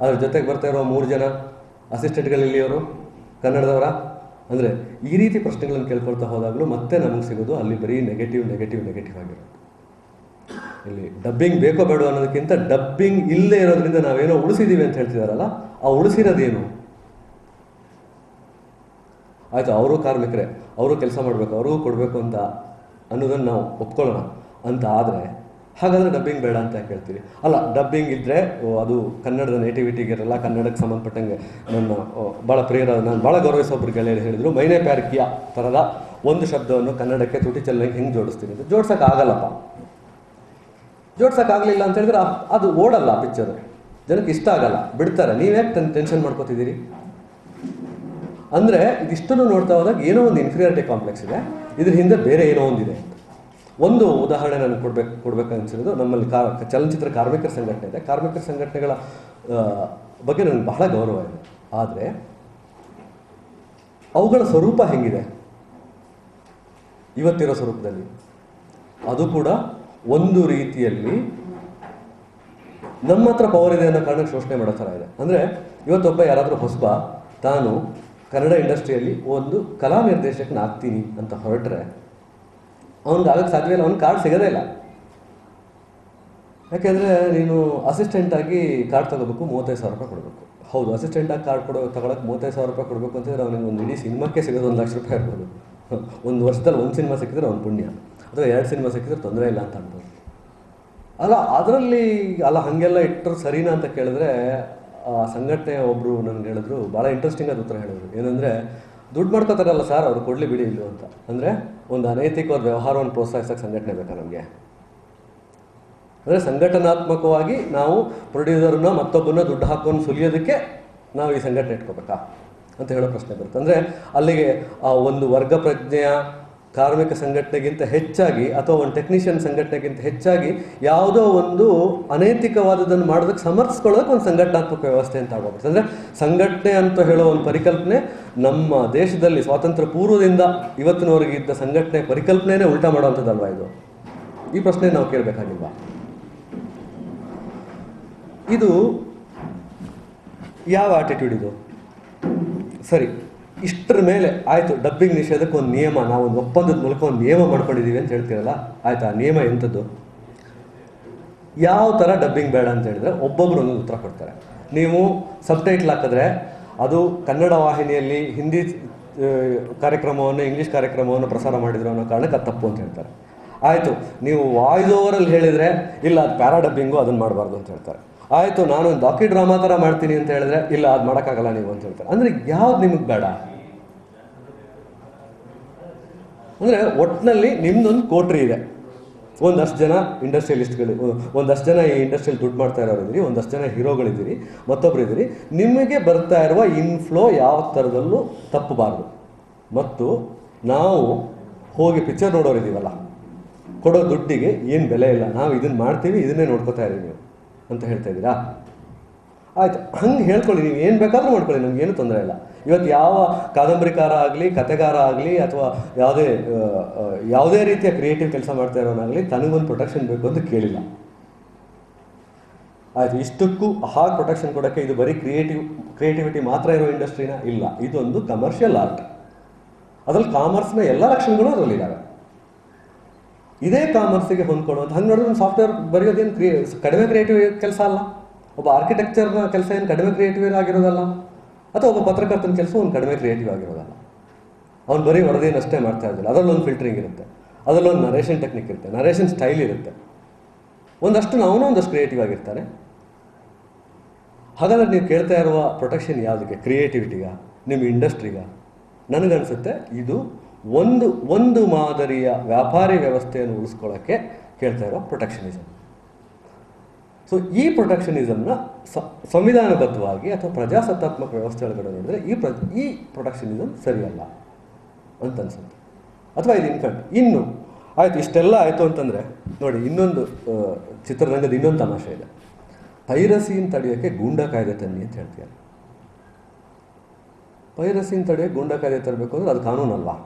ಅದ್ರ ಜೊತೆಗೆ ಬರ್ತಾ ಇರೋ ಮೂರು ಜನ ಅಸಿಸ್ಟೆಂಟ್ಗಳಿಲ್ಲಿಯವರು ಕನ್ನಡದವರ? ಅಂದರೆ ಈ ರೀತಿ ಪ್ರಶ್ನೆಗಳನ್ನು ಕೇಳ್ಕೊಳ್ತಾ ಹೋದಾಗಲೂ ಮತ್ತೆ ನಮಗೆ ಸಿಗೋದು ಅಲ್ಲಿ ಬರೀ ನೆಗೆಟಿವ್ ನೆಗೆಟಿವ್ ನೆಗೆಟಿವ್ ಆಗಿರುತ್ತೆ ಇಲ್ಲಿ ಡಬ್ಬಿಂಗ್ ಬೇಕೋ ಬೇಡ ಅನ್ನೋದಕ್ಕಿಂತ ಡಬ್ಬಿಂಗ್ ಇಲ್ಲದೆ ಇರೋದ್ರಿಂದ ನಾವೇನೋ ಉಳಿಸಿದ್ದೀವಿ ಅಂತ ಹೇಳ್ತಿದಾರಲ್ಲ, ಆ ಉಳಿಸಿರೋದೇನು? ಆಯಿತು, ಅವರು ಕಾರ್ಮಿಕರೇ, ಅವರು ಕೆಲಸ ಮಾಡಬೇಕು, ಅವ್ರಿಗೂ ಕೊಡಬೇಕು ಅಂತ ಅನ್ನೋದನ್ನು ನಾವು ಒಪ್ಕೊಳ್ಳೋಣ ಅಂತ ಆದರೆ ಹಾಗಾದರೆ ಡಬ್ಬಿಂಗ್ ಬೇಡ ಅಂತ ಹೇಳ್ತೀವಿ ಅಲ್ಲ ಡಬ್ಬಿಂಗ್ ಇದ್ದರೆ ಅದು ಕನ್ನಡದ ನೇಟಿವಿಟಿಗೆ ಇರಲ್ಲ ಕನ್ನಡಕ್ಕೆ ಸಂಬಂಧಪಟ್ಟಂಗೆ ನನ್ನ ಭಾಳ ಪ್ರಿಯರ ನಾನು ಭಾಳ ಗೌರವಿಸೋ ಒಬ್ರು ಗೆಳೆಯರು ಹೇಳಿದರು, ಮೈನೆ ಪ್ಯಾರ್ಕಿಯ ಥರದ ಒಂದು ಶಬ್ದವನ್ನು ಕನ್ನಡಕ್ಕೆ ತುಟಿ ಚಲನೆಗೆ ಹೆಂಗೆ ಜೋಡಿಸ್ತೀನಿ ಅಂತ. ಜೋಡ್ಸೋಕ್ಕಾಗಲ್ಲಪ್ಪ ಜೋಡ್ಸೋಕ್ಕಾಗಲಿಲ್ಲ ಅಂತ ಹೇಳಿದ್ರೆ ಅದು ಓಡಲ್ಲ ಪಿಕ್ಚರ್ ಜನಕ್ಕೆ ಇಷ್ಟ ಆಗಲ್ಲ. ಬಿಡ್ತಾರೆ. ನೀವ್ಯಾಕೆ ಟೆನ್ ಟೆನ್ಷನ್ ಮಾಡ್ಕೋತಿದ್ದೀರಿ? ಅಂದರೆ ಇದಿಷ್ಟನ್ನು ನೋಡ್ತಾ ಹೋದಾಗ ಏನೋ ಒಂದು ಇನ್ಫೀರಿಯಾರಿಟಿ ಕಾಂಪ್ಲೆಕ್ಸ್ ಇದೆ. ಇದ್ರ ಹಿಂದೆ ಬೇರೆ ಏನೋ ಒಂದಿದೆ ಒಂದು ಉದಾಹರಣೆ ನಾನು ಕೊಡ್ಬೇಕು ಕೊಡ್ಬೇಕು ಅನ್ಸಿರೋದು ನಮ್ಮಲ್ಲಿ ಕಾ, ಚಲನಚಿತ್ರ ಕಾರ್ಮಿಕರ ಸಂಘಟನೆ ಇದೆ. ಕಾರ್ಮಿಕರ ಸಂಘಟನೆಗಳ ಬಗ್ಗೆ ನನಗೆ ಬಹಳ ಗೌರವ ಇದೆ. ಆದರೆ, ಅವುಗಳ ಸ್ವರೂಪ ಹೆಂಗಿದೆ? ಇವತ್ತಿರೋ ಸ್ವರೂಪದಲ್ಲಿ. ಅದು ಕೂಡ ಒಂದು ರೀತಿಯಲ್ಲಿ ನಮ್ಮ ಹತ್ರ ಪವರ್ ಇದೆ ಅನ್ನೋ ಕಾರಣಕ್ಕೆ ಶೋಷಣೆ ಮಾಡೋ ಥರ ಇದೆ. ಅಂದರೆ, ಇವತ್ತೊಬ್ಬ ಯಾರಾದರೂ ಹೊಸಬ, ತಾನು ಕನ್ನಡ ಇಂಡಸ್ಟ್ರಿಯಲ್ಲಿ ಒಂದು ಕಲಾ ನಿರ್ದೇಶಕನ ಆಗ್ತೀನಿ ಅಂತ ಹೊರಟ್ರೆ ಅವ್ನಿಗೆ ಆಗೋಕ್ಕೆ ಸಾಧ್ಯ ಇಲ್ಲ, ಅವ್ನು ಕಾರ್ಡ್ ಸಿಗೋದೇ ಇಲ್ಲ. ಯಾಕೆಂದರೆ ನೀನು ಅಸಿಸ್ಟೆಂಟಾಗಿ ಕಾರ್ಡ್ ತಗೋಬೇಕು, ಮೂವತ್ತೈದು ಸಾವಿರ ರೂಪಾಯಿ ಕೊಡಬೇಕು. ಹೌದು ಅಸಿಸ್ಟೆಂಟಾಗಿ ಕಾರ್ಡ್ ಕೊಡೋ ತಗೊಳಕ್ಕೆ ಮೂವತ್ತೈದು ಸಾವಿರ ರೂಪಾಯಿ ಕೊಡಬೇಕು ಅಂತಂದರೆ ಅವನಿಗೆ ಒಂದು ಇಡೀ ಸಿನಿಮಾಕ್ಕೆ ಸಿಗೋದು ಒಂದು ಲಕ್ಷ ರೂಪಾಯಿ ಇರ್ಬೋದು. ಒಂದು ವರ್ಷದಲ್ಲಿ ಒಂದು ಸಿನಿಮಾ ಸಿಕ್ಕಿದ್ರೆ ಅವ್ನು ಪುಣ್ಯ. ಅಥವಾ ಎರಡು ಸಿನಿಮಾ ಸಿಕ್ಕಿದ್ರೆ ತೊಂದರೆ ಇಲ್ಲ ಅಂತ ಅನ್ಬೋದು. ಅಲ್ಲ, ಅದರಲ್ಲಿ ಅಲ್ಲ, ಹಾಗೆಲ್ಲ ಇಟ್ಟರು ಸರಿನಾ ಅಂತ ಕೇಳಿದ್ರೆ, ಆ ಸಂಘಟನೆ ಒಬ್ಬರು ನನಗೆ ಹೇಳಿದ್ರು ಭಾಳ ಇಂಟ್ರೆಸ್ಟಿಂಗ್ ಆದ ಉತ್ತರ ಹೇಳಿದ್ರು. ಏನಂದರೆ ದುಡ್ಡು ಮಾಡ್ಕೋತಾರಲ್ಲ ಸರ್, ಅವ್ರು ಕೊಡಲಿ ಬಿಡಿ ಇಲ್ಲೂ ಅಂತ. ಅಂದರೆ ಒಂದು ಅನೈತಿಕವಾದ ವ್ಯವಹಾರವನ್ನು ಪ್ರೋತ್ಸಾಹಿಸೋಕ್ಕೆ ಸಂಘಟನೆ ಬೇಕಾ ನಮಗೆ? ಅಂದರೆ ಸಂಘಟನಾತ್ಮಕವಾಗಿ ನಾವು ಪ್ರೊಡ್ಯೂಸರ್ನ ಮತ್ತೊಬ್ಬನ ದುಡ್ಡು ಹಾಕೊಂಡು ಸುಲಿಯೋದಕ್ಕೆ ನಾವು ಈ ಸಂಘಟನೆ ಇಟ್ಕೋಬೇಕಾ ಅಂತ ಹೇಳೋ ಪ್ರಶ್ನೆ ಬರುತ್ತೆ. ಅಂದರೆ ಅಲ್ಲಿಗೆ ಆ ಒಂದು ವರ್ಗ ಪ್ರಜ್ಞೆಯ ಕಾರ್ಮಿಕ ಸಂಘಟನೆಗಿಂತ ಹೆಚ್ಚಾಗಿ ಅಥವಾ ಒಂದು ಟೆಕ್ನಿಷಿಯನ್ ಸಂಘಟನೆಗಿಂತ ಹೆಚ್ಚಾಗಿ ಯಾವುದೋ ಒಂದು ಅನೈತಿಕವಾದದನ್ನು ಮಾಡೋದಕ್ಕೆ ಸಮರ್ಥಿಸ್ಕೊಳ್ಳೋಕೆ ಒಂದು ಸಂಘಟನಾತ್ಮಕ ವ್ಯವಸ್ಥೆ ಅಂತ ಆಗೋಗುತ್ತೆ ಅಂದರೆ ಸಂಘಟನೆ ಅಂತ ಹೇಳೋ ಒಂದು ಪರಿಕಲ್ಪನೆ ನಮ್ಮ ದೇಶದಲ್ಲಿ ಸ್ವಾತಂತ್ರ್ಯ ಪೂರ್ವದಿಂದ ಇವತ್ತಿನವರೆಗೆ ಇದ್ದ ಸಂಘಟನೆ ಪರಿಕಲ್ಪನೆನೇ ಉಲ್ಟಾ ಮಾಡೋವಂಥದ್ದಲ್ವಾ ಇದು? ಈ ಪ್ರಶ್ನೆ ನಾವು ಕೇಳಬೇಕಾಗಿಲ್ವಾ? ಇದು ಯಾವ ಆಟಿಟ್ಯೂಡ್ ಇದು? ಸರಿ. ಇಷ್ಟರ ಮೇಲೆ ಆಯಿತು, ಡಬ್ಬಿಂಗ್ ನಿಷೇಧಕ್ಕೆ ಒಂದು ನಿಯಮ, ನಾವು ಒಂದು ಒಪ್ಪಂದದ ಮೂಲಕ ಒಂದು ನಿಯಮ ಮಾಡ್ಕೊಂಡಿದ್ದೀವಿ ಅಂತ ಹೇಳ್ತೀರಲ್ಲ, ಆಯ್ತು, ಆ ನಿಯಮ ಎಂಥದ್ದು? ಯಾವ ಥರ ಡಬ್ಬಿಂಗ್ ಬೇಡ ಅಂತ ಹೇಳಿದ್ರೆ ಒಬ್ಬೊಬ್ರು ಒಂದೊಂದು ಉತ್ತರ ಕೊಡ್ತಾರೆ. ನೀವು ಸಬ್ಟೈಟ್ಲ್ ಹಾಕಿದ್ರೆ ಅದು ಕನ್ನಡ ವಾಹಿನಿಯಲ್ಲಿ ಹಿಂದಿ ಕಾರ್ಯಕ್ರಮವನ್ನು, ಇಂಗ್ಲೀಷ್ ಕಾರ್ಯಕ್ರಮವನ್ನು ಪ್ರಸಾರ ಮಾಡಿದ್ರು ಅನ್ನೋ ಕಾರಣಕ್ಕೆ ಅದು ತಪ್ಪು ಅಂತ ಹೇಳ್ತಾರೆ. ಆಯಿತು, ನೀವು ವಾಯ್ಸ್ ಓವರಲ್ಲಿ ಹೇಳಿದರೆ, ಇಲ್ಲ, ಅದು ಪ್ಯಾರಾ ಡಬ್ಬಿಂಗು ಅದನ್ನು ಮಾಡಬಾರ್ದು ಅಂತ ಹೇಳ್ತಾರೆ. ಆಯಿತು, ನಾನು ಒಂದು ಡಾಕಿ ಡ್ರಾಮಾ ಥರ ಮಾಡ್ತೀನಿ ಅಂತ ಹೇಳಿದ್ರೆ, ಇಲ್ಲ, ಅದು ಮಾಡೋಕ್ಕಾಗಲ್ಲ ನೀವು ಅಂತ ಹೇಳ್ತಾರೆ. ಅಂದರೆ ಯಾವ್ದು ನಿಮಗೆ ಬೇಡ? ಅಂದರೆ ಒಟ್ಟಿನಲ್ಲಿ ನಿಮ್ದೊಂದು ಕೋಟ್ರಿ ಇದೆ. ಒಂದಷ್ಟು ಜನ ಇಂಡಸ್ಟ್ರಿಯಲಿಸ್ಟ್ಗಳು ಒಂದಷ್ಟು ಜನ ಈ ಇಂಡಸ್ಟ್ರಿಯಲ್ಲಿ ದುಡ್ಡು ಮಾಡ್ತಾ ಇರೋರು ಇದ್ದೀರಿ ಒಂದಷ್ಟು ಜನ ಹೀರೋಗಳಿದ್ದೀರಿ ಮತ್ತೊಬ್ಬರು ಇದ್ದೀರಿ. ನಿಮಗೆ ಬರ್ತಾ ಇರುವ ಇನ್ಫ್ಲೋ ಯಾವ ಥರದಲ್ಲೂ ತಪ್ಪಬಾರ್ದು. ಮತ್ತು ನಾವು ಹೋಗಿ ಪಿಕ್ಚರ್ ನೋಡೋರಿದ್ದೀವಲ್ಲ, ಕೊಡೋ ದುಡ್ಡಿಗೆ ಏನು ಬೆಲೆ ಇಲ್ಲ. ನಾವು ಇದನ್ನು ಮಾಡ್ತೀವಿ, ಇದನ್ನೇ ನೋಡ್ಕೋತಾ ಇದ್ದೀವಿ ಅಂತ ಹೇಳ್ತಾ ಇದ್ದೀರಾ? ಆಯಿತು, ಹಂಗೆ ಹೇಳ್ಕೊಳ್ಳಿ, ನೀವು ಏನು ಬೇಕಾದರೂ ಮಾಡ್ಕೊಳ್ಳಿ ನಮಗೇನು ತೊಂದರೆ ಇಲ್ಲ. ಇವತ್ತು ಯಾವ ಕಾದಂಬರಿಕಾರ ಆಗಲಿ ಕತೆಗಾರ ಆಗಲಿ, ಅಥವಾ ಯಾವುದೇ ಯಾವುದೇ ರೀತಿಯ ಕ್ರಿಯೇಟಿವ್ ಕೆಲಸ ಮಾಡ್ತಾ ಇರೋನಾಗಲಿ, ತನಗೊಂದು ಪ್ರೊಟೆಕ್ಷನ್ ಬೇಕು ಅಂತ ಕೇಳಿಲ್ಲ. ಆಯಿತು, ಇಷ್ಟಕ್ಕೂ ಹಾಗೆ ಪ್ರೊಟೆಕ್ಷನ್ ಕೊಡೋಕ್ಕೆ ಇದು ಬರೀ ಕ್ರಿಯೇಟಿವ್ ಕ್ರಿಯೇಟಿವಿಟಿ ಮಾತ್ರ ಇರೋ ಇಂಡಸ್ಟ್ರಿನ ಇಲ್ಲ. ಇದೊಂದು ಕಮರ್ಷಿಯಲ್ ಆರ್ಟ್ ಅದರಲ್ಲಿ ಕಾಮರ್ಸ್ನ ಎಲ್ಲ ಲಕ್ಷಣಗಳು ಅದರಲ್ಲಿದ್ದಾವೆ ಇದೇ ಕಾಮರ್ಸಿಗೆ ಹೊಂದ್ಕೊಡುವಂಥ ಹಂಗೆ ನೋಡಿದ್ರೆ ಒಂದು ಸಾಫ್ಟ್ವೇರ್ ಬರೆಯೋದೇನು ಕ್ರಿಯೇ ಕಡಿಮೆ ಕ್ರಿಯೇಟಿವ್ ಕೆಲಸ ಅಲ್ಲ. ಒಬ್ಬ ಆರ್ಕಿಟೆಕ್ಚರ್ನ ಕೆಲಸ ಏನು ಕಡಿಮೆ ಕ್ರಿಯೇಟಿವ್ ಆಗಿರೋದಲ್ಲ. ಅಥವಾ ಒಬ್ಬ ಪತ್ರಕರ್ತನ ಕೆಲಸ ಒಂದು ಕಡಿಮೆ ಕ್ರಿಯೇಟಿವ್ ಆಗಿರೋದಲ್ಲ. ಅವ್ನು ಬರೀ ವರದಿಯನ್ನು ಅಷ್ಟೇ ಮಾಡ್ತಾ ಇರಲಿಲ್ಲ ಅದರಲ್ಲೊಂದು ಫಿಲ್ಟ್ರಿಂಗ್ ಇರುತ್ತೆ. ಅದರಲ್ಲೊಂದು ನರೇಷನ್ ಟೆಕ್ನಿಕ್ ಇರುತ್ತೆ. ನರೇಷನ್ ಸ್ಟೈಲ್ ಇರುತ್ತೆ. ಒಂದಷ್ಟು ಅವನು ಒಂದಷ್ಟು ಕ್ರಿಯೇಟಿವ್ ಆಗಿರ್ತಾನೆ ಹಾಗಾದ್ರೆ ನೀವು ಕೇಳ್ತಾ ಇರುವ ಪ್ರೊಟೆಕ್ಷನ್ ಯಾವುದಕ್ಕೆ? ಕ್ರಿಯೇಟಿವಿಟಿಗ ನಿಮ್ಮ ಇಂಡಸ್ಟ್ರಿಗ ನನಗನ್ಸುತ್ತೆ, ಇದು ಒಂದು ಒಂದು ಮಾದರಿಯ ವ್ಯಾಪಾರಿ ವ್ಯವಸ್ಥೆಯನ್ನು ಉಳಿಸ್ಕೊಳ್ಳೋಕ್ಕೆ ಕೇಳ್ತಾ ಇರೋ ಪ್ರೊಟೆಕ್ಷನಿಸಮ್ ಸೊ ಈ ಪ್ರೊಟೆಕ್ಷನಿಸಮ್ನ ಸಂವಿಧಾನಬದ್ಧವಾಗಿ ಅಥವಾ ಪ್ರಜಾಸತ್ತಾತ್ಮಕ ವ್ಯವಸ್ಥೆ ಒಳಗಡೆ ನೋಡಿದ್ರೆ ಈ ಪ್ರ, ಈ ಪ್ರೊಟೆಕ್ಷನಿಸಮ್ ಸರಿಯಲ್ಲ ಅಂತ ಅನ್ಸುತ್ತೆ ಅಥವಾ ಇದು ಇನ್ಫ್ಯಾಕ್ಟ್ ಇನ್ನು, ಆಯಿತು, ಇಷ್ಟೆಲ್ಲ ಆಯಿತು ಅಂತಂದರೆ, ನೋಡಿ, ಇನ್ನೊಂದು ಚಿತ್ರರಂಗದ ಇನ್ನೊಂದು ತಮಾಷೆ ಇದೆ. ಪೈರಸಿನ ತಡೆಯೋಕ್ಕೆ ಗೂಂಡಾ ಕಾಯ್ದೆ ತನ್ನಿ ಅಂತ ಹೇಳ್ತೀಯ. ಪೈರಸಿನ ತಡೆಯೋಕ್ಕೆ ಗೂಂಡಾ ಕಾಯ್ದೆ ತರಬೇಕು ಅಂದರೆ ಅದು ಕಾನೂನಲ್ವಾ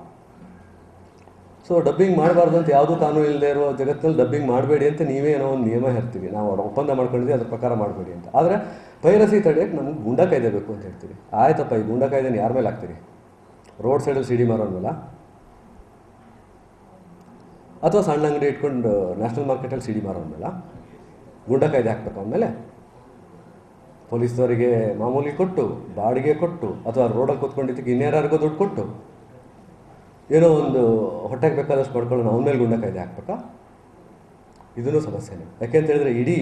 ಸೊ ಡಬ್ಬಿಂಗ್ ಮಾಡಬಾರ್ದು ಅಂತ ಯಾವುದೂ ಕಾನೂನು ಇಲ್ಲದೆ ಇರುವ ಜಗತ್ತಿನಲ್ಲಿ ಡಬ್ಬಿಂಗ್ ಮಾಡಬೇಡಿ ಅಂತ ನೀವೇ ಏನೋ ಒಂದು ನಿಯಮ ಹೇಳ್ತೀವಿ. ನಾವು ಅವ್ರ ಒಪ್ಪಂದ ಮಾಡ್ಕೊಂಡಿದ್ದೀವಿ, ಅದ್ರ ಪ್ರಕಾರ ಮಾಡಬೇಡಿ ಅಂತ. ಆದರೆ ಪೈರಸಿ ತಡೆಯೋಕ್ಕೆ ನಮ್ಗೆ ಗುಂಡ ಕಾಯ್ದೆ ಬೇಕು ಅಂತ ಹೇಳ್ತೀವಿ. ಆಯ್ತಪ್ಪ, ಈ ಗುಂಡ ಕಾಯ್ದೆನ ಯಾರ ಮೇಲೆ ಹಾಕ್ತೀರಿ? ರೋಡ್ ಸೈಡಲ್ಲಿ ಸಿಡಿ ಮಾರೋನ್ಮೇಲ ಅಥವಾ ಸಣ್ಣ ಅಂಗಡಿ ಇಟ್ಕೊಂಡು ನ್ಯಾಷನಲ್ ಮಾರ್ಕೆಟಲ್ಲಿ ಸಿಡಿ ಮಾರೋನ್ಮೇಲ ಗುಂಡ ಕಾಯ್ದೆ ಹಾಕ್ಬೇಕು ಆಮೇಲೆ ಪೊಲೀಸ್ನವರಿಗೆ ಮಾಮೂಲಿ ಕೊಟ್ಟು, ಬಾಡಿಗೆ ಕೊಟ್ಟು, ಅಥವಾ ರೋಡಲ್ಲಿ ಕೂತ್ಕೊಂಡಿದ್ದಕ್ಕೆ ಇನ್ಯಾರಿಗೋ ದುಡ್ಡು ಕೊಟ್ಟು? ಏನೋ ಒಂದು ಹೊಟ್ಟೆಗೆ ಬೇಕಾದಷ್ಟು ಮಾಡ್ಕೊಳ್ಳೋಣ, ಅವನ ಮೇಲೆ ಗುಂಡ ಕಾಯ್ದೆ ಹಾಕ್ಬೇಕಾ? ಇದೂ ಸಮಸ್ಯೆನೇ. ಹೇಳಿದ್ರೆ ಇಡೀ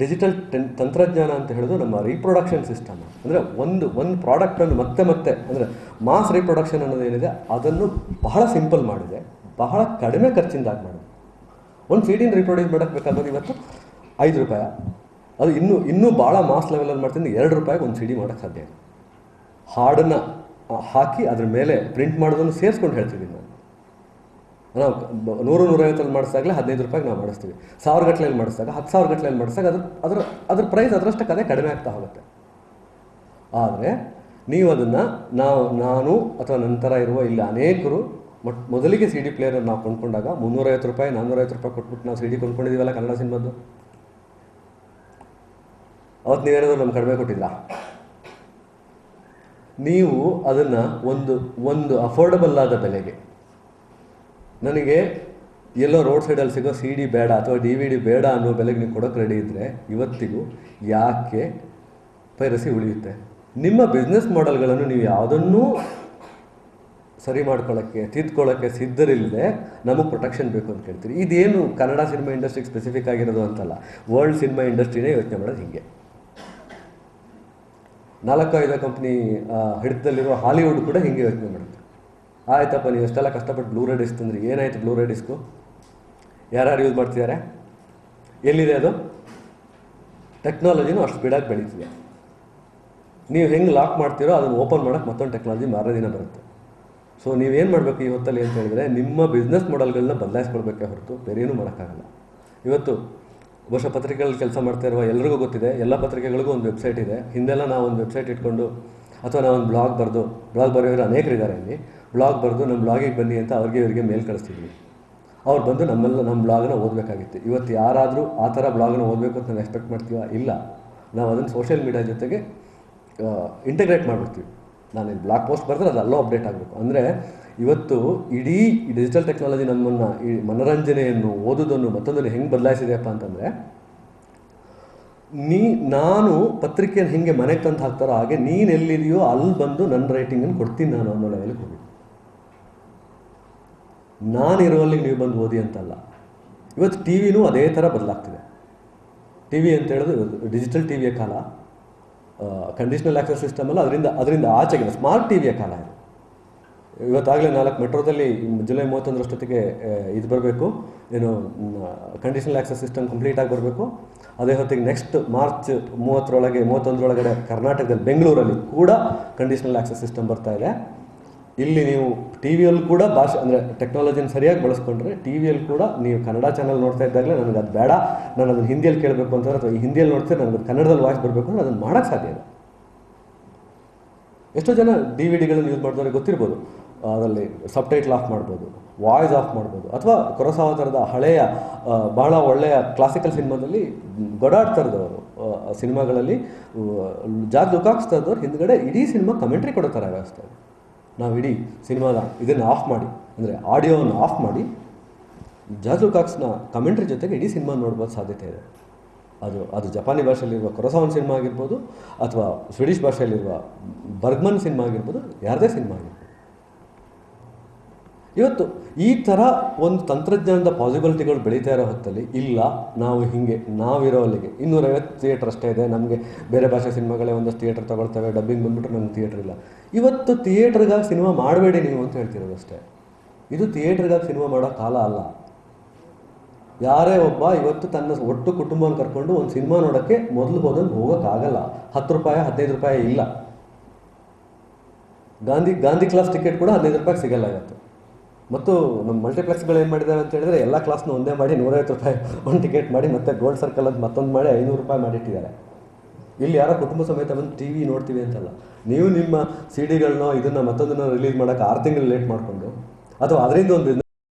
ಡಿಜಿಟಲ್ ಟೆನ್, ತಂತ್ರಜ್ಞಾನ ಅಂತ ಹೇಳೋದು ನಮ್ಮ ರೀಪ್ರೊಡಕ್ಷನ್ ಸಿಸ್ಟಮ್ ಅಂದರೆ ಒಂದು ಒಂದು ಪ್ರಾಡಕ್ಟನ್ನು ಮತ್ತೆ ಮತ್ತೆ, ಅಂದರೆ ಮಾಸ್ ರೀಪ್ರೊಡಕ್ಷನ್ ಅನ್ನೋದು ಏನಿದೆ, ಅದನ್ನು ಬಹಳ ಸಿಂಪಲ್ ಮಾಡಿದೆ, ಬಹಳ ಕಡಿಮೆ ಖರ್ಚಿಂದಾಗಿ ಮಾಡಿದೆ. ಒಂದು ಸೀಡಿನ ರೀಪ್ರೊಡ್ಯೂಸ್ ಮಾಡೋಕ್ಕೆ ಬೇಕಾದ್ರೆ ಇವತ್ತು ಐದು ರೂಪಾಯಿ. ಅದು ಇನ್ನೂ ಇನ್ನೂ ಭಾಳ ಮಾಸ್ ಲೆವೆಲಲ್ಲಿ ಮಾಡ್ತೀನಿ ಎರಡು ರೂಪಾಯಿಗೆ ಒಂದು ಸಿಡಿ ಮಾಡೋಕ್ಕೆ ಸಾಧ್ಯ ಹಾಡನ್ನು ಹಾಕಿ ಅದ್ರ ಮೇಲೆ ಪ್ರಿಂಟ್ ಮಾಡೋದನ್ನು ಸೇರಿಸ್ಕೊಂಡು ಹೇಳ್ತೀವಿ ನಾವು. ನಾವು ನೂರು ನೂರೈವತ್ತಲ್ಲಿ ಮಾಡಿಸಿದಾಗಲೇ ಹದಿನೈದು ರೂಪಾಯಿಗೆ ನಾವು ಮಾಡಿಸ್ತೀವಿ. ಸಾವಿರ ಗಟ್ಟಲೆಯಲ್ಲಿ ಮಾಡಿಸಿದಾಗ, ಹತ್ತು ಸಾವಿರ ಗಟ್ಟಲೆಯಲ್ಲಿ ಮಾಡಿಸಿದಾಗ ಅದ್ರ, ಅದರ, ಅದ್ರ ಪ್ರೈಸ್ ಅದರಷ್ಟಕ್ಕೆ ಅದೇ ಕಡಿಮೆ ಆಗ್ತಾ ಹೋಗುತ್ತೆ. ಆದರೆ ನೀವು ಅದನ್ನು ನಾವು, ನಾನು ಅಥವಾ ನಂತರ ಇರುವ ಇಲ್ಲಿ ಅನೇಕರು ಮೊಟ್, ಮೊದಲಿಗೆ ಸಿ ಡಿ ಪ್ಲೇಯರನ್ನು ನಾವು ಕೊಂಡ್ಕೊಂಡಾಗ ಮುನ್ನೂರೈವತ್ತು ರೂಪಾಯಿ, ನಾನ್ನೂರೈವತ್ತು ರೂಪಾಯಿ ಕೊಟ್ಬಿಟ್ಟು ನಾವು ಸಿ ಡಿ ಕೊಂಡ್ಕೊಂಡಿದ್ದೀವಲ್ಲ ಕನ್ನಡ ಸಿನಿಮಾದ್ದು? ಅವತ್ತು ನೀವೇನಾದರೂ ನಮ್ಗೆ ಕಡಿಮೆ ಕೊಟ್ಟಿಲ್ಲ ನೀವು ಅದನ್ನು ಒಂದು ಒಂದು ಅಫೋರ್ಡಬಲ್ ಆದ ಬೆಲೆಗೆ. ನನಗೆ ಎಲ್ಲೋ ರೋಡ್ ಸೈಡಲ್ಲಿ ಸಿಗೋ ಸಿ ಡಿ ಬೇಡ ಅಥವಾ ಡಿ ವಿ ಡಿ ಬೇಡ ಅನ್ನೋ ಬೆಲೆಗೆ ನೀವು ಕೊಡೋಕೆ ರೆಡಿ ಇದ್ದರೆ ಇವತ್ತಿಗೂ ಯಾಕೆ ಪೈರಸಿ ಉಳಿಯುತ್ತೆ? ನಿಮ್ಮ ಬಿಸ್ನೆಸ್ ಮಾಡೆಲ್ಗಳನ್ನು ನೀವು ಯಾವುದನ್ನೂ ಸರಿ ಮಾಡ್ಕೊಳ್ಳೋಕ್ಕೆ ತಿದ್ಕೊಳ್ಳೋಕ್ಕೆ ಸಿದ್ಧರಿಲ್ಲದೆ ನಮಗೆ ಪ್ರೊಟೆಕ್ಷನ್ ಬೇಕು ಅಂತ ಕೇಳ್ತೀರಿ ಇದೇನು ಕನ್ನಡ ಸಿನಿಮಾ ಇಂಡಸ್ಟ್ರಿಗೆ ಸ್ಪೆಸಿಫಿಕ್ ಆಗಿರೋದು ಅಂತಲ್ಲ. ವರ್ಲ್ಡ್ ಸಿನಿಮಾ ಇಂಡಸ್ಟ್ರಿನೇ ಯೋಚನೆ ಮಾಡೋದು ಹಿಂಗೆ. ನಾಲ್ಕು ಐದು ಕಂಪ್ನಿ ಹಿಡಿತದಲ್ಲಿರೋ ಹಾಲಿವುಡ್ ಕೂಡ ಹಿಂಗೆ ಯೋಚನೆ ಮಾಡುತ್ತೆ. ಆಯ್ತಪ್ಪ, ನೀವು ಎಷ್ಟೆಲ್ಲ ಕಷ್ಟಪಟ್ಟು ಬ್ಲೂರೇ ಡಿಸ್ಕ್ ತಂದ್ರಿ? ಏನಾಯ್ತು ಬ್ಲೂರೇ ಡಿಸ್ಕು ಯಾರ್ಯಾರು ಯೂಸ್ ಮಾಡ್ತಿದ್ದಾರೆ? ಎಲ್ಲಿದೆ ಅದು? ಟೆಕ್ನಾಲಜಿನೂ ಅಷ್ಟು ಸ್ಪೀಡಾಗಿ ಬೆಳೀತಿದೆ ನೀವು ಹೆಂಗೆ ಲಾಕ್ ಮಾಡ್ತೀರೋ ಅದನ್ನು ಓಪನ್ ಮಾಡೋಕ್ಕೆ ಮತ್ತೊಂದು ಟೆಕ್ನಾಲಜಿ ಮಾರನೇ ದಿನ ಬರುತ್ತೆ. ಸೊ ನೀವೇನು ಮಾಡಬೇಕು ಇವತ್ತಲ್ಲಿ ಹೊತ್ತಲ್ಲಿ ಅಂತ ಹೇಳಿದ್ರೆ, ನಿಮ್ಮ ಬಿಸ್ನೆಸ್ ಮಾಡೆಲ್ಗಳನ್ನ ಬದಲಾಯಿಸ್ಕೊಳ್ಬೇಕೇ ಹೊರತು ಬೇರೇನೂ ಮಾಡೋಕ್ಕಾಗಲ್ಲ. ಇವತ್ತು ಬಹುಶಃ ಪತ್ರಿಕೆಗಳಲ್ಲಿ ಕೆಲಸ ಮಾಡ್ತಾ ಇರುವ ಎಲ್ರಿಗೂ ಗೊತ್ತಿದೆ, ಎಲ್ಲ ಪತ್ರಿಕೆಗಳಿಗೂ ಒಂದು ವೆಬ್ಸೈಟ್ ಇದೆ. ಹಿಂದೆಲ್ಲ ನಾವು ಒಂದು ವೆಬ್ಸೈಟ್ ಇಟ್ಕೊಂಡು, ಅಥವಾ ನಾವು ಒಂದು ಬ್ಲಾಗ್ ಬರೆದು ಬ್ಲಾಗ್ ಬರೆಯೋರು ಅನೇಕರಿದ್ದಾರೆ ಇಲ್ಲಿ ಬ್ಲಾಗ್ ಬರೆದು ನಮ್ಮ ಬ್ಲಾಗಿಗೆ ಬನ್ನಿ ಅಂತ ಅವ್ರಿಗೆ ಇವರಿಗೆ ಮೇಲ್ ಕಳಿಸ್ತಿದ್ವಿ. ಅವ್ರು ಬಂದು ನಮ್ಮೆಲ್ಲ, ನಮ್ಮ ಬ್ಲಾಗನ್ನ ಓದಬೇಕಾಗಿತ್ತು. ಇವತ್ತು ಯಾರಾದರೂ ಆ ಥರ ಬ್ಲಾಗನ್ನ ಓದಬೇಕು ಅಂತ ನಾವು ಎಕ್ಸ್ಪೆಕ್ಟ್ ಮಾಡ್ತೀವ? ಇಲ್ಲ. ನಾವು ಅದನ್ನು ಸೋಷಿಯಲ್ ಮೀಡಿಯಾ ಜೊತೆಗೆ ಇಂಟಿಗ್ರೇಟ್ ಮಾಡಿಬಿಡ್ತೀವಿ. ನಾನು ಬ್ಲಾಗ್ ಪೋಸ್ಟ್ ಬರೆದ್ರೆ ಅದು ಅಲ್ಲೂ ಅಪ್ಡೇಟ್ ಆಗಬೇಕು. ಅಂದರೆ ಇವತ್ತು ಇಡೀ ಡಿಜಿಟಲ್ ಟೆಕ್ನಾಲಜಿ ನಮ್ಮನ್ನು ಈ ಮನೋರಂಜನೆಯನ್ನು, ಓದೋದನ್ನು ಮತ್ತೊಂದನ್ನು ಹೆಂಗೆ ಬದಲಾಯಿಸಿದೆಯಪ್ಪ ಅಂತಂದರೆ, ನೀ, ನಾನು ಪತ್ರಿಕೆಯನ್ನು ಹಿಂಗೆ ಮನೆಗೆ ತಂದು ಹಾಕ್ತಾರೋ ಹಾಗೆ ನೀನು ಎಲ್ಲಿದೆಯೋ ಅಲ್ಲಿ ಬಂದು ನನ್ನ ರೈಟಿಂಗನ್ನು ಕೊಡ್ತೀನಿ ನಾನು ಅನ್ನೋ ಲೆವೆಲ್ಗೆ ಹೋಗಿ. ಅಲ್ಲಿ ನೀವು ಬಂದು ಓದಿ ಅಂತಲ್ಲ. ಇವತ್ತು ಟಿ ವಿನೂ ಅದೇ ಥರ ಬದಲಾಗ್ತಿದೆ. ಟಿ ವಿ ಅಂತ ಹೇಳಿದ್ರೆ ಡಿಜಿಟಲ್ ಟಿ ವಿಯ ಕಾಲ. ಕಂಡೀಷನಲ್ ಆಕ್ಸೆಸ್ ಸಿಸ್ಟಮ್ ಅಲ್ಲ, ಅದರಿಂದ ಅದರಿಂದ ಆಚೆಗಿನ ಸ್ಮಾರ್ಟ್ ಟಿ ವಿಯ ಕಾಲ ಇದು. ಇವತ್ತಾಗಲೇ ನಾಲ್ಕು ಮೆಟ್ರೋದಲ್ಲಿ ಜುಲೈ ಮೂವತ್ತೊಂದರಷ್ಟೊತ್ತಿಗೆ ಇದು ಬರಬೇಕು. ಏನು ಕಂಡೀಷನಲ್ ಆಕ್ಸೆಸ್ ಸಿಸ್ಟಮ್ ಕಂಪ್ಲೀಟ್ ಆಗಿ ಬರಬೇಕು. ಅದೇ ಹೊತ್ತಿಗೆ ನೆಕ್ಸ್ಟ್ ಮಾರ್ಚ್ ಮೂವತ್ತರೊಳಗೆ, ಮೂವತ್ತೊಂದರೊಳಗಡೆ ಕರ್ನಾಟಕದಲ್ಲಿ, ಬೆಂಗಳೂರಲ್ಲಿ ಕೂಡ ಕಂಡೀಷನಲ್ ಆಕ್ಸೆಸ್ ಸಿಸ್ಟಮ್ ಬರ್ತಾ ಇದೆ. ಇಲ್ಲಿ ನೀವು ಟಿ ವಿಯಲ್ಲಿ ಕೂಡ ಭಾಷೆ, ಅಂದರೆ ಟೆಕ್ನಾಲಜಿನ ಸರಿಯಾಗಿ ಬಳಸ್ಕೊಂಡ್ರೆ ಟಿ ವಿಯಲ್ಲಿ ಕೂಡ ನೀವು ಕನ್ನಡ ಚಾನಲ್ ನೋಡ್ತಾ ಇದ್ದಾಗಲೇ ನನಗೆ ಅದು ಬೇಡ. ನಾನು ಅದನ್ನು ಹಿಂದಿಯಲ್ಲಿ ಕೇಳಬೇಕು ಅಂತಂದ್ರೆ ಅಥವಾ ಈ ಹಿಂದಿಯಲ್ಲಿ ನೋಡ್ತಾರೆ ನನಗೆ ಕನ್ನಡದಲ್ಲಿ ವಾಯ್ಸ್ ಬರಬೇಕು ಅಂದರೆ ಅದನ್ನು ಮಾಡೋಕ್ಕೆ ಸಾಧ್ಯ ಇದೆ ಎಷ್ಟೋ ಜನ ಡಿ ವಿ ಡಿಗಳನ್ನು ಯೂಸ್ ಮಾಡಿದವ್ರಿಗೆ ಗೊತ್ತಿರ್ಬೋದು. ಅದರಲ್ಲಿ ಸಬ್ಟೈಟ್ಲ್ ಆಫ್ ಮಾಡ್ಬೋದು ವಾಯ್ಸ್ ಆಫ್ ಮಾಡ್ಬೋದು, ಅಥವಾ ಕೊರಸಾವ ಥರದ ಹಳೆಯ ಬಹಳ ಒಳ್ಳೆಯ ಕ್ಲಾಸಿಕಲ್ ಸಿನಿಮಾದಲ್ಲಿ ಗೊಡಾಡ್ತಾರದವರು ಸಿನಿಮಾಗಳಲ್ಲಿ ಜಾಗ ಲುಕಾಕ್ಸ್ತಾ ಇದ್ದವ್ರು ಹಿಂದ್ಗಡೆ ಇಡೀ ಸಿನಿಮಾ ಕಮೆಂಟ್ರಿ ಕೊಡೋ ಥರ ವ್ಯವಸ್ಥೆ ನಾವು ಇಡೀ ಸಿನಿಮಾದ ಇದನ್ನು ಆಫ್ ಮಾಡಿ, ಅಂದರೆ ಆಡಿಯೋವನ್ನು ಆಫ್ ಮಾಡಿ ಜಾಜು ಕಾಕ್ಸ್ನ ಕಮೆಂಟ್ರಿ ಜೊತೆಗೆ ಇಡೀ ಸಿನಿಮಾ ನೋಡ್ಬೋದು ಸಾಧ್ಯತೆ ಇದೆ. ಅದು ಅದು ಜಪಾನಿ ಭಾಷೆಯಲ್ಲಿರುವ ಕೊರಸಾವನ್ ಸಿನಿಮಾ ಆಗಿರ್ಬೋದು, ಅಥವಾ ಸ್ವೀಡಿಷ್ ಭಾಷೆಯಲ್ಲಿರುವ ಬರ್ಗ್ಮನ್ ಸಿನಿಮಾ ಆಗಿರ್ಬೋದು, ಯಾರದೇ ಸಿನಿಮಾ ಆಗಿರ್ಬೋದು. ಇವತ್ತು ಈ ಥರ ಒಂದು ತಂತ್ರಜ್ಞಾನದ ಪಾಸಿಬಿಲಿಟಿಗಳು ಬೆಳೀತಾ ಇರೋ ಹೊತ್ತಲ್ಲಿ ಇಲ್ಲ, ನಾವು ಹೀಗೆ, ನಾವಿರೋ ಅಲ್ಲಿಗೆ. ಇನ್ನೂರೈವತ್ತು ಥಿಯೇಟ್ರ್ ಅಷ್ಟೇ ಇದೆ. ನಮಗೆ ಬೇರೆ ಭಾಷೆ ಸಿನಿಮಾಗಳೇ ಒಂದಷ್ಟು ಥಿಯೇಟ್ರ್ ತಗೊಳ್ತವೆ. ಡಬ್ಬಿಂಗ್ ಬಂದ್ಬಿಟ್ರೆ ನಮ್ಗೆ ಥಿಯೇಟ್ರ್ ಇಲ್ಲ. ಇವತ್ತು ಥಿಯೇಟ್ರಿಗಾಗಿ ಸಿನಿಮಾ ಮಾಡಬೇಡಿ ನೀವು ಅಂತ ಹೇಳ್ತಿರೋದು ಅಷ್ಟೇ. ಇದು ಥಿಯೇಟ್ರಿಗಾಗಿ ಸಿನಿಮಾ ಮಾಡೋ ಕಾಲ ಅಲ್ಲ. ಯಾರೇ ಒಬ್ಬ ಇವತ್ತು ತನ್ನ ಒಟ್ಟು ಕುಟುಂಬವನ್ನು ಕರ್ಕೊಂಡು ಒಂದು ಸಿನಿಮಾ ನೋಡೋಕ್ಕೆ ಮೊದಲು ಮೊದಲು ಹೋಗೋಕ್ಕಾಗಲ್ಲ. ಹತ್ತು ರೂಪಾಯಿ, ಹದಿನೈದು ರೂಪಾಯಿ ಇಲ್ಲ. ಗಾಂಧಿ ಗಾಂಧಿ ಕ್ಲಾಸ್ ಟಿಕೆಟ್ ಕೂಡ ಹದಿನೈದು ರೂಪಾಯಿಗೆ ಸಿಗಲ್ಲ ಇವತ್ತು. ಮತ್ತು ನಮ್ಮ ಮಲ್ಟಿಪ್ಲೆಕ್ಸ್ಗಳು ಏನು ಮಾಡಿದ್ದಾರೆ ಅಂತ ಹೇಳಿದ್ರೆ, ಎಲ್ಲ ಕ್ಲಾಸ್ನ ಒಂದೇ ಮಾಡಿ ನೂರೈವತ್ತು ರೂಪಾಯಿ ಒಂದು ಟಿಕೆಟ್ ಮಾಡಿ ಮತ್ತೆ ಗೋಲ್ಡ್ ಸರ್ಕಲ್ ಅಂತ ಮತ್ತೊಂದು ಮಾಡಿ ಐನೂರು ರೂಪಾಯಿ ಮಾಡಿಟ್ಟಿದ್ದಾರೆ. ಇಲ್ಲಿ ಯಾರೋ ಕುಟುಂಬ ಸಮೇತ ಬಂದು ಟಿ ವಿ ನೋಡ್ತೀವಿ ಅಂತಲ್ಲ, ನೀವು ನಿಮ್ಮ ಸಿ ಡಿಗಳನ್ನೋ ಇದನ್ನು ಮತ್ತೊಂದನ್ನು ರಿಲೀಸ್ ಮಾಡೋಕ್ಕೆ ಆರು ತಿಂಗಳು ಲೇಟ್ ಮಾಡಿಕೊಂಡು, ಅಥವಾ ಅದರಿಂದ ಒಂದು